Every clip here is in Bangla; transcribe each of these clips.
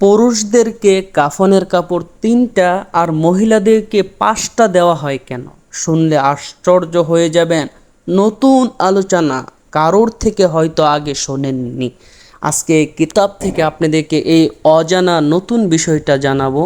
পুরুষদেরকে কাফনের কাপড় তিনটা আর মহিলাদেরকে পাঁচটা দেওয়া হয় কেন? শুনলে আশ্চর্য হয়ে যাবেন। নতুন আলোচনা কারোর থেকে হয়তো আগে শোনেননি। আজকে কিতাব থেকে আপনাদেরকে এই অজানা নতুন বিষয়টা জানাব।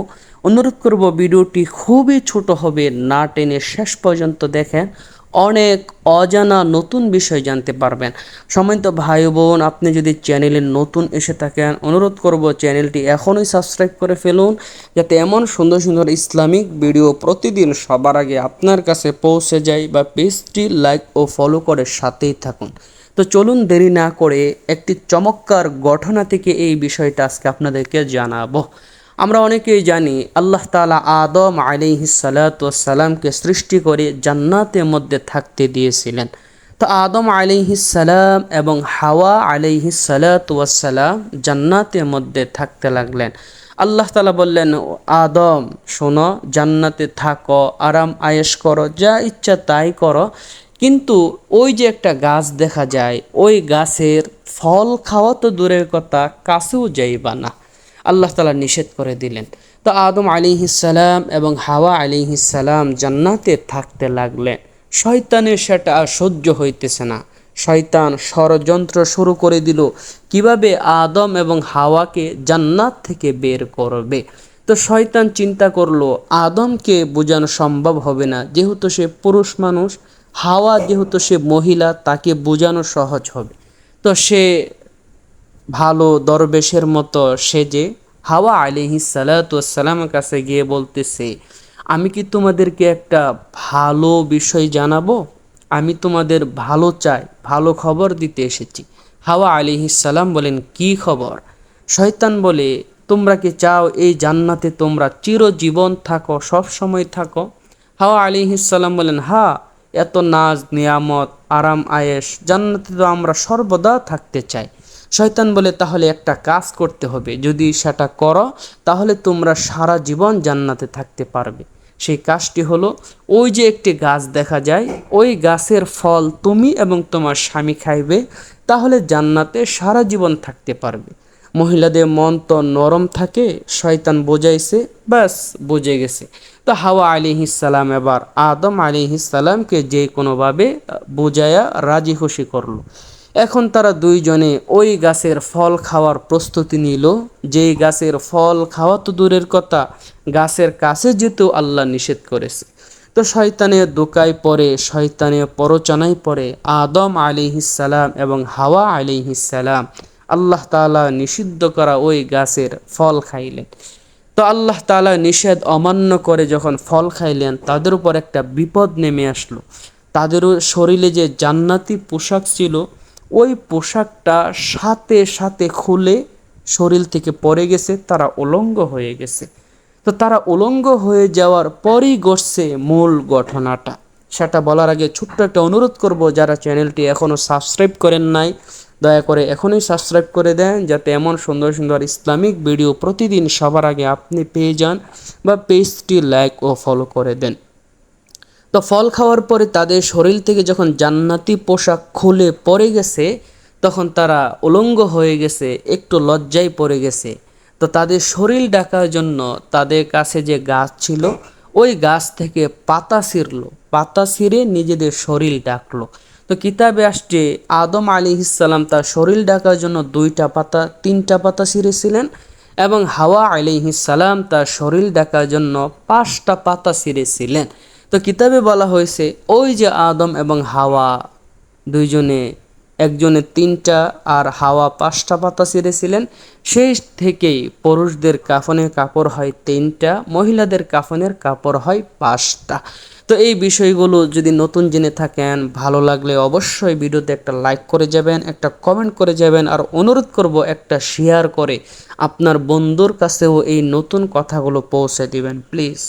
অনুরোধ করব, ভিডিওটি খুবই ছোট হবে, না টেনে শেষ পর্যন্ত দেখেন। অনেক অজানা নতুন বিষয় জানতে পারবেন। সম্মানিত ভাই বোন আপনি যদি চ্যানেলে নতুন এসে থাকেন, অনুরোধ করব চ্যানেলটি এখনই সাবস্ক্রাইব করে ফেলুন, যাতে এমন সুন্দর সুন্দর ইসলামিক ভিডিও প্রতিদিন সবার আগে আপনার কাছে পৌঁছে যায় বা পেজটি লাইক ও ফলো করে সাথেই থাকুন। তো চলুন দেরি না করে একটি চমৎকার ঘটনা থেকে এই বিষয়টা আজকে আপনাদেরকে জানাব। আমরা অনেকেই জানি আল্লাহ তালা আদম আলিহিসালাতামকে সৃষ্টি করে জান্নাতের মধ্যে থাকতে দিয়েছিলেন। তো আদম আলিহিসাল্লাম এবং হাওয়া আলিহিসালাতাম জান্নাতের মধ্যে থাকতে লাগলেন। আল্লাহ তালা বললেন, আদম, শোনো, জান্নাতে থাকো, আরাম আয়েস করো, যা ইচ্ছা তাই করো। কিন্তু ওই যে একটা গাছ দেখা যায়, ওই গাছের ফল খাওয়া তো দূরের কথা, কাছেও যাইবা না। আল্লাহ তালা নিষেধ করে দিলেন। তো আদম আলিহিসাল্লাম এবং হাওয়া আলিহিসাল্লাম জান্নাতে থাকতে লাগলেন। শয়তানের সেটা সহ্য হইতেছে না। শয়তান ষড়যন্ত্র শুরু করে দিল। কীভাবে আদম এবং হাওয়াকে জান্নাত থেকে বের করবে? তো শয়তান চিন্তা করল, আদমকে বোঝানো সম্ভব হবে না। যেহেতু সে পুরুষ মানুষ, হাওয়া যেহেতু সে মহিলা, তাকে বোঝানো সহজ হবে। তো সে ভালো দরবেশের মতো সেজে হাওয়া আলিহি সালাতামের কাছে গিয়ে বলতেছে, আমি কি তোমাদেরকে একটা ভালো বিষয় জানাব? আমি তোমাদের ভালো চাই, ভালো খবর দিতে এসেছি। হাওয়া আলিহি সালাম বলেন, কি খবর? শয়তান বলে, তোমরা কি চাও এই জান্নাতে তোমরা চিরজীবন থাকো সব সময় থাকো? হাওয়া আলিহি সালাম বলেন, হা, এত নাজ, নিয়ামত, আরাম আয়েস জান্নাতে তো আমরা সর্বদা থাকতে চাই। শয়তান বলে, তাহলে একটা কাজ করতে হবে। যদি সেটা করো, তাহলে তোমরা সারা জীবন জান্নাতে থাকতে পারবে। সেই কাজটি হলো, ওই যে একটি গাছ দেখা যায়, ওই গাছের ফল তুমি এবং তোমার স্বামী খাইবে, তাহলে জান্নাতে সারা জীবন থাকতে পারবে। মহিলাদের মন তো নরম থাকে, শয়তান বোঝাইছে, ব্যাস, বুঝে গেছে। তো হাওয়া আলিহিসাল্লাম এবার আদম আলিহিসাল্লামকে যে কোনোভাবে বোঝায়া রাজি খুশি করল। এখন তারা দুইজনে ওই গাছের ফল খাওয়ার প্রস্তুতি নিল। যেই গাছের ফল খাওয়া তো দূরের কথা, গাছের কাছে যেতেও আল্লাহ নিষেধ করেছে। তো শয়তানের দোকায় পরে শয়তানের পরচনায় পরে আদম আলিহিসাল্লাম এবং হাওয়া আলিহিসাল্লাম আল্লাহ তালা নিষিদ্ধ করা ওই গাছের ফল খাইলেন। তো আল্লাহ তালা নিষেধ অমান্য করে যখন ফল খাইলেন, তাদের উপর একটা বিপদ নেমে আসলো। তাদেরও শরীরে যে জান্নাতি পোশাক ছিল ওই পোশাকটা সাথে সাথে খুলে শরীর থেকে পড়ে গেছে, তারা উলঙ্গ হয়ে গেছে। তো তারা উলঙ্গ হয়ে যাওয়ার পরই ঘটছে মূল ঘটনাটা। সেটা বলার আগে ছোট্ট একটা অনুরোধ করব, যারা চ্যানেলটি এখনও সাবস্ক্রাইব করেন নাই, দয়া করে এখনই সাবস্ক্রাইব করে দেন, যাতে এমন সুন্দর সুন্দর ইসলামিক ভিডিও প্রতিদিন সবার আগে আপনি পেয়ে যান বা পেজটি লাইক ও ফলো করে দেন। তো ফল খাওয়ার পরে তাদের শরীর থেকে যখন জান্নাতি পোশাক খুলে পড়ে গেছে, তখন তারা উলঙ্গ হয়ে গেছে, একটু লজ্জায় পড়ে গেছে। তো তাদের শরীর ডাকার জন্য তাদের কাছে যে গাছ ছিল, ওই গাছ থেকে পাতা ছিঁড়লো। পাতা ছিঁড়ে নিজেদের শরীর ডাকলো। তো কিতাবে আসছে, আদম আলী ইসাল্লাম তার শরীর ডাকার জন্য দুইটা পাতা, তিনটা পাতা ছিঁড়েছিলেন এবং হাওয়া আলী ইসাল্লাম তার শরীর ডাকার জন্য পাঁচটা পাতা ছিঁড়েছিলেন। তো কিতাবে বলা হয়েছে, ওই যে আদম এবং হাওয়া দুইজনে, একজনে তিনটা আর হাওয়া পাঁচটা পাতা ছিঁড়েছিলেন। সেই থেকেই পুরুষদের কাফনের কাপড় হয় তিনটা, মহিলাদের কাফনের কাপড় হয় পাঁচটা। তো এই বিষয়গুলো যদি নতুন জেনে থাকেন, ভালো লাগলে অবশ্যই ভিডিওতে একটা লাইক করে যাবেন, একটা কমেন্ট করে যাবেন, আর অনুরোধ করব একটা শেয়ার করে আপনার বন্ধুর কাছেও এই নতুন কথাগুলো পৌঁছে দিবেন, প্লিজ।